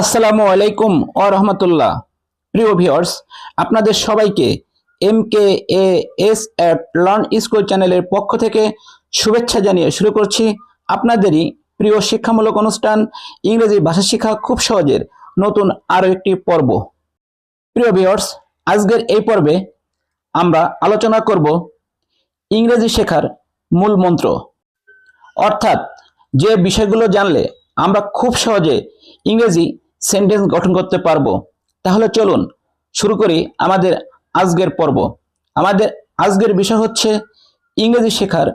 আসসালামু আলাইকুম ও রহমতুল্লাহ। প্রিয় ভিউয়ার্স, আপনাদের সবাইকে M K A S at learn school চ্যানেলের পক্ষ থেকে শুভেচ্ছা জানিয়ে শুরু করছি আপনাদেরই প্রিয় শিক্ষামূলক অনুষ্ঠান ইংরেজি ভাষা শিক্ষা খুব সহজের নতুন আরও একটি পর্ব। প্রিয় ভিউয়ার্স, আজকের এই পর্বে আমরা আলোচনা করব ইংরেজি শেখার মূল মন্ত্র। অর্থাৎ যে বিষয়গুলো জানলে আমরা খুব সহজে ইংরেজি সেন্টেন্স গঠন করতে পারব। তাহলে চলুন শুরু করি আমাদের আজকের পর্ব। আমাদের আজকের বিষয় হচ্ছে ইংরেজি শেখার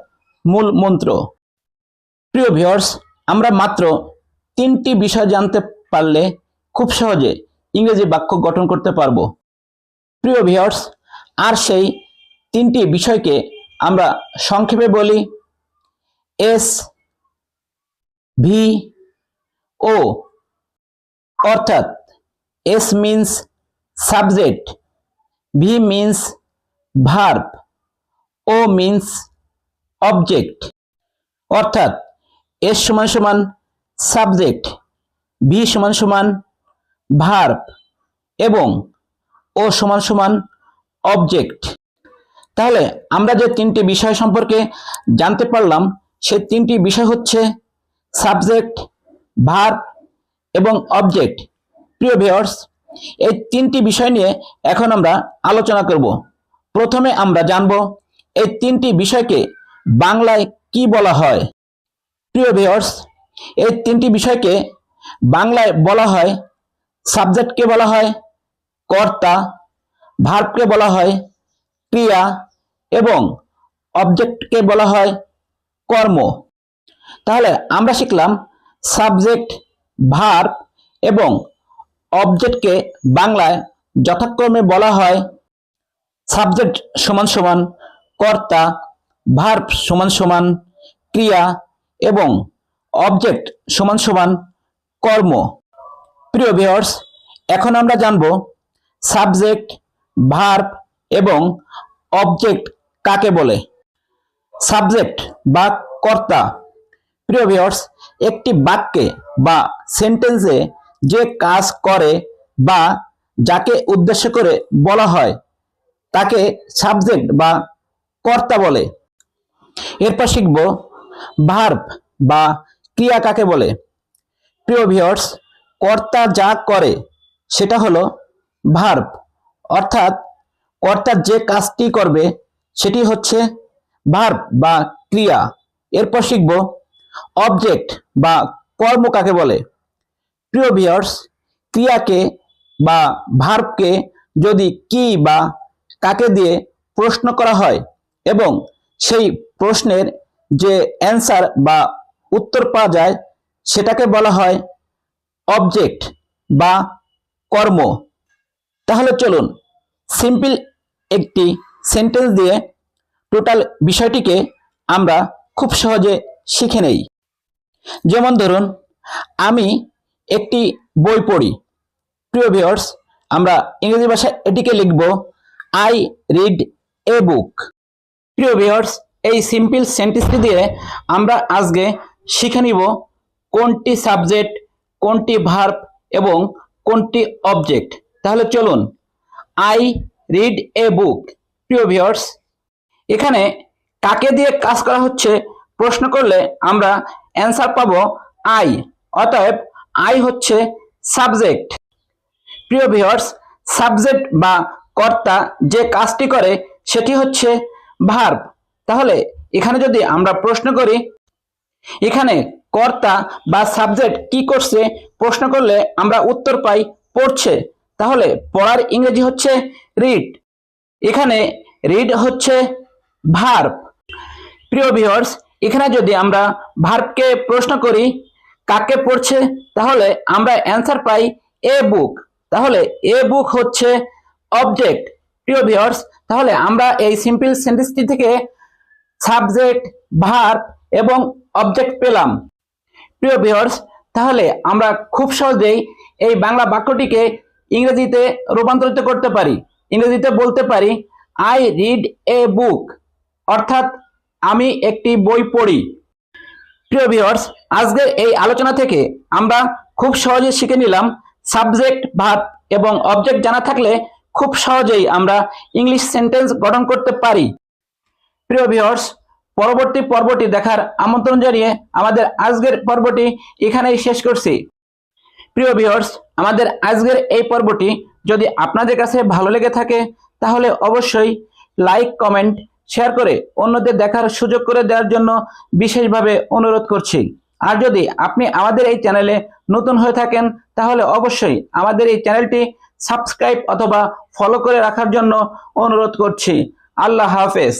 মূল মন্ত্র। প্রিয় ভিউয়ার্স আমরা মাত্র তিনটি বিষয় জানতে পারলে খুব সহজে ইংরেজি বাক্য গঠন করতে পারব। প্রিয় ভিউয়ার্স আর সেই তিনটি বিষয়কে আমরা সংক্ষেপে বলি এস ভি ও অর্থাৎ S means subject, V means verb, O means object. অর্থাৎ এস সমান সমান সাবজেক্ট, ভি সমান সমান ভার্ব এবং ও সমান সমান অবজেক্ট। তাহলে আমরা যে তিনটি বিষয় সম্পর্কে জানতে পারলাম, সে তিনটি বিষয় হচ্ছে সাবজেক্ট, ভার্ব এবং অবজেক্ট প্রিয় ভিউয়ার্স এই তিনটি বিষয় নিয়ে এখন আমরা আলোচনা করব। প্রথমে আমরা জানব এই তিনটি বিষয়কে বাংলায় কি বলা হয়। প্রিয় ভিউয়ার্স এই তিনটি বিষয়কে বাংলায় বলা হয় সাবজেক্টকে বলা হয়, কর্তা ভার্বকে বলা হয়, ক্রিয়া এবং অবজেক্টকে বলা হয়, কর্ম। তাহলে আমরা শিখলাম সাবজেক্ট ভার্ব এবং অবজেক্টকে বাংলায় যথাক্রমে বলা হয় সাবজেক্ট সমান সমান, কর্তা ভার্ব সমান সমান, ক্রিয়া এবং অবজেক্ট সমান সমান, কর্ম। প্রিয় ভিউয়ার্স এখন আমরা জানব সাবজেক্ট ভার্ব এবং অবজেক্ট কাকে বলে। সাবজেক্ট বা কর্তা। প্রিয় ভিউয়ার্স একটি বাক্যে বা সেন্টেন্সে যে কাজ করে বা যাকে উদ্দেশ্য করে বলা হয়, তাকে সাবজেক্ট বা কর্তা বলে। এরপর শিখব ভার্ব বা ক্রিয়া কাকে বলে। প্রিয় ভিউয়ার্স কর্তা যা করে সেটা হলো ভার্ব অর্থাৎ কর্তা যে কাজটি করবে সেটি হচ্ছে ভার্ব বা ক্রিয়া। এরপর শিখব অবজেক্ট বা কর্ম কাকে বলে? প্রিয় ভিউয়ার্স ক্রিয়াকে বা ভার্বকে যদি কি বা কাকে দিয়ে প্রশ্ন করা হয় এবং সেই প্রশ্নের যে অ্যান্সার বা উত্তর পাওয়া যায়, সেটাকে বলা হয় অবজেক্ট বা কর্ম। তাহলে চলুন সিম্পল একটি সেন্টেন্স দিয়ে টোটাল বিষয়টিকে আমরা খুব সহজে শিখে নেই। যেমন ধরুন, আমি একটি বই পড়ি। প্রিয় ভিউয়ার্স আমরা ইংরেজি ভাষায় এটিকে লিখব আই রিড এ বুক প্রিয় ভিউয়ার্স এই সিম্পল সেন্টেন্সটি দিয়ে আমরা আজকে শিখে নিব, কোনটি সাবজেক্ট কোনটি ভার্ব এবং কোনটি অবজেক্ট তাহলে চলুন আই রিড এ বুক প্রিয় ভিউয়ার্স এখানে কাকে দিয়ে কাজ করা হচ্ছে প্রশ্ন করলে আমরা অ্যান্সার পাবো আই অতএব আই হচ্ছে সাবজেক্ট প্রিয় ভিউয়ার্স সাবজেক্ট বা কর্তা যে কাজটি করে সেটি হচ্ছে ভার্ব তাহলে এখানে যদি আমরা প্রশ্ন করি, এখানে কর্তা বা সাবজেক্ট কি করছে, প্রশ্ন করলে আমরা উত্তর পাই পড়ছে। তাহলে পড়ার ইংরেজি হচ্ছে রিড এখানে রিড হচ্ছে ভার্ব প্রিয় ভিউয়ার্স এখানে যদি আমরা ভার্বকে প্রশ্ন করি, কাকে পড়ছে, তাহলে আমরা অ্যান্সার পাই এ বুক। তাহলে এ বুক হচ্ছে অবজেক্ট। প্রিয় ভিউয়ার্স, তাহলে আমরা এই সিম্পল সেন্টেন্সটি থেকে সাবজেক্ট, ভার্ব এবং অবজেক্ট পেলাম। প্রিয় ভিউয়ার্স, তাহলে আমরা খুব সহজেই এই বাংলা বাক্যটিকে ইংরেজিতে রূপান্তরিত করতে পারি। ইংরেজিতে বলতে পারি আই রিড এ বুক অর্থাৎ আমি একটি বই পড়ি। প্রিয় ভিউয়ার্স আজকের এই আলোচনা থেকে আমরা খুব সহজে শিখে নিলাম সাবজেক্ট ভার্ব এবং অবজেক্ট জানা থাকলে খুব সহজেই আমরা ইংলিশ সেন্টেন্স গঠন করতে পারি। প্রিয় ভিউয়ার্স পরবর্তী পর্বটি দেখার আমন্ত্রণ জানিয়ে আমাদের আজকের পর্বটি এখানেই শেষ করছি। প্রিয় ভিউয়ার্স আমাদের আজকের এই পর্বটি যদি আপনাদের কাছে ভালো লেগে থাকে, তাহলে অবশ্যই লাইক কমেন্ট শেয়ার করে অন্যদের দেখার সুযোগ করে দেওয়ার জন্য বিশেষভাবে অনুরোধ করছি। আর যদি আপনি আমাদের এই চ্যানেলে নতুন হয়ে থাকেন, তাহলে অবশ্যই আমাদের এই চ্যানেলটি সাবস্ক্রাইব অথবা ফলো করে রাখার জন্য অনুরোধ করছি। আল্লাহ হাফেজ।